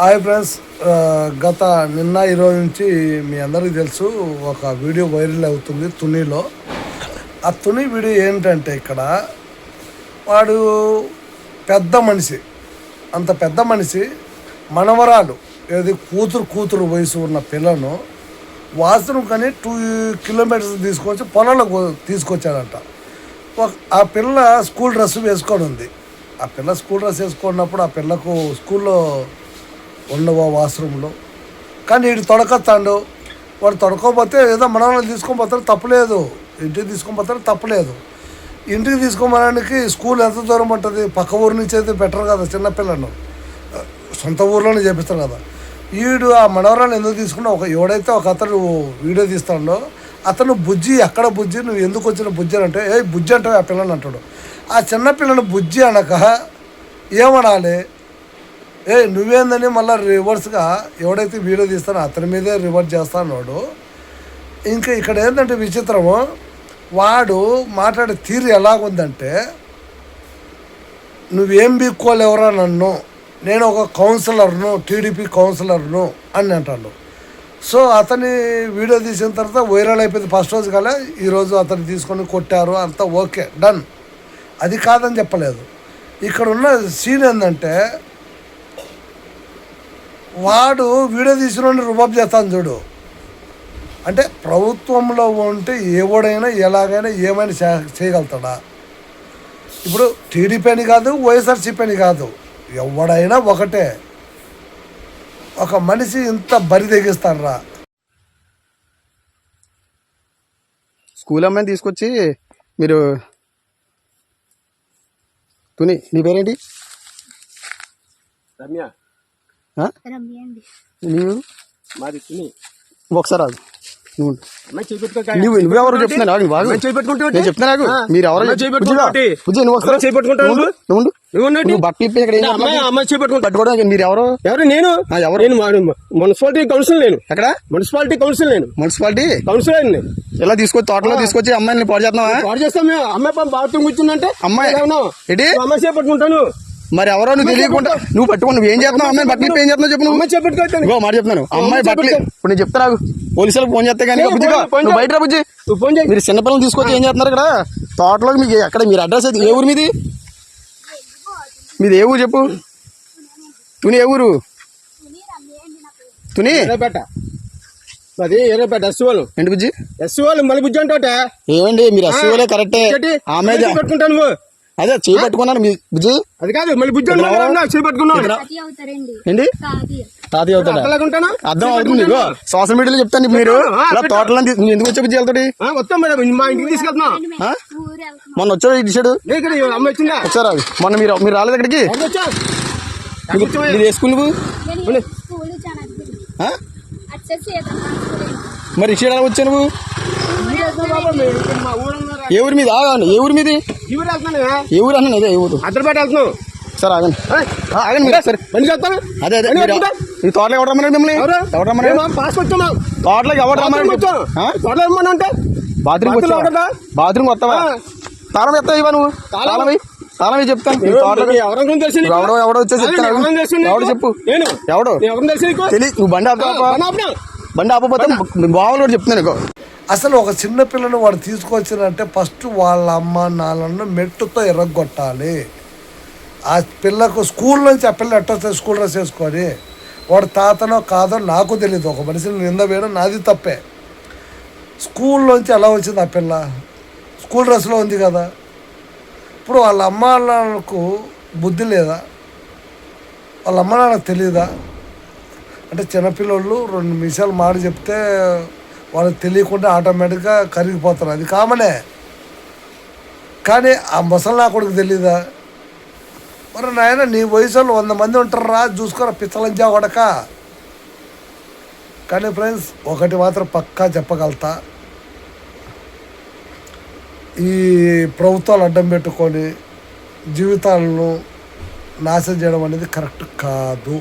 Hi friends గత నిన్న ఈరోజు నుంచి మీ అందరికీ తెలుసు ఒక వీడియో వైరల్ అవుతుంది తునిలో. ఆ తుని వీడియో ఏంటంటే ఇక్కడ వాడు పెద్ద మనిషి అంత పెద్ద మనిషి మనవరాలు ఏది కూతురు కూతురు వయసు ఉన్న పిల్లను వాసన కానీ టూ కిలోమీటర్స్ తీసుకొచ్చి పొలంలో తీసుకొచ్చాడంట. ఒక- ఆ పిల్ల స్కూల్ డ్రెస్ వేసుకొని ఉంది. ఆ పిల్ల స్కూల్ డ్రెస్ వేసుకున్నప్పుడు ఆ పిల్లకు స్కూల్లో ఉండవు వాష్రూమ్లో కానీ వీడు తొడకొస్తాడు వాడు తొడకపోతే ఏదో మనల్ని తీసుకొని పోతారు తప్పులేదు. ఇంటికి తీసుకొని పోతారు తప్పులేదు. ఇంటికి తీసుకోమనడానికి స్కూల్ ఎంత దూరం ఉంటుంది? పక్క ఊరు నుంచి అయితే బెటర్ కదా చిన్నపిల్లను సొంత ఊర్లోనే చేపిస్తారు కదా. వీడు ఆ మనవరాలు ఎందుకు తీసుకున్నా? ఒక ఎవడైతే ఒక అతను వీడియో తీస్తాడో అతను బుజ్జి ఎక్కడ బుజ్జి? నువ్వు ఎందుకు వచ్చిన బుజ్జి అంటే ఏ బుజ్జి అంటావు ఆ పిల్లని అంటాడు. ఆ చిన్నపిల్లని బుజ్జి అనక ఏమనాలి? ఏ నువ్వేందని మళ్ళీ రివర్స్గా ఎవడైతే వీడియో తీస్తానో అతని మీదే రివర్స్ అన్నాడు. ఇంకా ఇక్కడ ఏంటంటే విచిత్రము వాడు మాట్లాడే తీరు ఎలాగుందంటే నువ్వేం బీక్కోలేవరా నన్ను నేను ఒక కౌన్సిలర్ను టీడీపీ కౌన్సిలర్ను అని అంటాడు. సో అతని వీడియో తీసిన తర్వాత వైరల్ అయిపోయింది ఫస్ట్ రోజు కల్లా ఈరోజు అతను తీసుకొని కొట్టారు అంతా ఓకే డన్ అది కాదని చెప్పలేదు. ఇక్కడ ఉన్న సీన్ ఏంటంటే వాడు వీడియో తీసిన రుబాబ్ చేస్తాను చూడు. అంటే ప్రభుత్వంలో ఉంటే ఎవడైనా ఎలాగైనా ఏమైనా చేయగలుగుతాడా? ఇప్పుడు టీడీపీ అని కాదు వైఎస్ఆర్సీపీ అని కాదు. ఎవడైనా ఒకటే. ఒక మనిషి ఇంత బరి తెగిస్తారా స్కూల్ అమ్మాయిని తీసుకొచ్చి మీరు తుని నీ పేరేంటి? రమ్య. నీవు? ఒకసారి రాదు నువ్వు అమ్మాయి చేపెట్టుకో నువ్వు నువ్వెవరో చెప్తున్నా నాకు బాగు అమ్మాయి చేపెట్టుకుంటే నేను చెప్తున్నా నాకు మీరు ఎవరో. బుజ్జి, నువ్వు ఒకసారి చేపెట్టుకుంటావు ఇప్పి ఇక్కడ పట్టుకోవడానికి మీరు ఎవరు? ఎవరు? నేను? ఎవరు? నేను మున్సిపాలిటీ కౌన్సిల్ నేను. ఎక్కడ? మున్సిపాలిటీ కౌన్సిల్ నేను. మున్సిపాలిటీ? కౌన్సిలర్ నేను. ఇలా తీసుకొచ్చి తోటలో తీసుకొచ్చి అమ్మాయిని పాడు చేస్తున్నావా? వాడు చేస్తాం మేము. అమ్మాయి పాపం కూర్చుందంటే అమ్మాయి? ఏమన్నా? ఏంటి? అమ్మాయి చేపట్టుకుంటాను మరి ఎవరో నువ్వు తెలియకుండా నువ్వు పట్టుకో నువ్వు ఏం చేస్తున్నావు? అమ్మాయి బట్టలు ఏం చేస్తున్నావు చెప్పు నువ్వు? ఇంకో మాట చెప్తున్నాను. అమ్మాయి బట్టలు. ఇప్పుడు నేను చెప్తా నాకు పోలీసులకు ఫోన్ చేస్తే కానీ నువ్వు. బయట బుజ్జి. ఫోన్ చేయి. మీరు చిన్నపిల్లలు తీసుకొచ్చి ఏం చేస్తున్నారు ఇక్కడ? తోటలోకి మీకు ఎక్కడ మీరు అడ్రస్ అయితే ఏ ఊరు మీది? మీది ఏ ఊరు చెప్పు? తుని ఏ ఊరు? తుని? ఎర్రపేట అది ఎర్రపేట ఎస్ వాళ్ళు ఏంటి బుజ్జి? ఎస్ వాళ్ళు మళ్ళీ బుజ్జి అంటావుట. ఏమండి మీరు అస్సలే కరెక్టే. ఆమె పెట్టుకుంటాను నువ్వు. అదే చేయి పట్టుకున్నాను మీ బుజ్జి. అది కాదు మళ్ళీ బుజ్జి ఏంటి? తాతయ్య. అవుతాడా? అర్థం అవుతుంది నీకు. సోషల్ మీడియాలో చెప్తాను మీరు. ఇలా. తోటలో నువ్వు ఎందుకు వచ్చే బుజ్జి వెళ్తాడు ఆ, వస్తాం మేడం. మా ఇంటికి తీసుకెళ్తున్నా. మొన్న వచ్చాడు ఇచ్చాడు ఆగు. మొన్న మీరు మీరు రాలేదు ఇక్కడికి? వచ్చా? మీరు ఏ స్కూల్. మరి ఇచ్చాడు ఎలా వచ్చావు నువ్వు? ఏ ఊరి మీద? ఏ ఊరి మీది? ఇవి ఏ ఊరు అన్నాను అదే ఏ ఊరు. అద్దరిపేట వెళ్తున్నావు? సరే ఆగండి. ఆగండి మీరు. సరే బండి వెళ్తాను అదే అదే? ఈ తోటలో ఎవరు రమ్మన్నాడు మిమ్మల్ని? ఎవరు? ఎవరు పాస్ తోటలోకి ఎవరు రమ్మన్నాడు వచ్చాం ఆ? త్వరలో ఇమ్మని అంటే బాత్రూమ్ వచ్చావా? బాత్రూమ్ వస్తావా. తాళం ఎత్తావు ఇవ్వ నువ్వు? తాళం? తాళం చెప్తాను. ఎవరు ఎవరి? ఎవడో ఎవడో వచ్చేసి అదే, చెప్తాను. ఎవరి? ఎవడు చెప్పు. ఎవడు? నేను ఎవరిని తెలుసు నీకు? తెలియ నువ్వు బండి ఆపుతావా? బండి ఆపపోతే బావలు చెప్తున్నాను అసలు ఒక చిన్న పిల్లని వాడు తీసుకొచ్చినంటే ఫస్ట్ వాళ్ళ అమ్మ నాన్నను మెట్టుతో ఎర్రగొట్టాలి. ఆ పిల్లకు స్కూల్ నుంచి ఆ పిల్ల ఎట్టొస్తుంది స్కూల్ డ్రెస్ వేసుకొని వాడు తాతనో కాదో నాకు తెలియదు ఒక మనిషిని నింద వేయడం నాది తప్పే. స్కూల్లోంచి ఎలా వచ్చింది ఆ పిల్ల? స్కూల్ డ్రెస్లో ఉంది కదా. ఇప్పుడు వాళ్ళ అమ్మ నాన్నకు బుద్ధి లేదా? వాళ్ళ అమ్మ నాన్నకు తెలియదా అంటే చిన్నపిల్లలు రెండు నిమిషాలు మాట చెప్తే వాళ్ళకి తెలియకుండా ఆటోమేటిక్గా కరిగిపోతారు. అది కామనే. కానీ ఆ ముసలి నా కొడుకు తెలీదా? మరి నాయన నీ వయసు వాళ్ళు వంద మంది ఉంటారా చూసుకోరా పిచ్చలంజా కొడక. కానీ ఫ్రెండ్స్ ఒకటి మాత్రం పక్కా చెప్పగలుగుతా. ఈ ప్రభుత్వాలు అడ్డం పెట్టుకొని జీవితాలను నాశనం చేయడం అనేది కరెక్ట్ కాదు.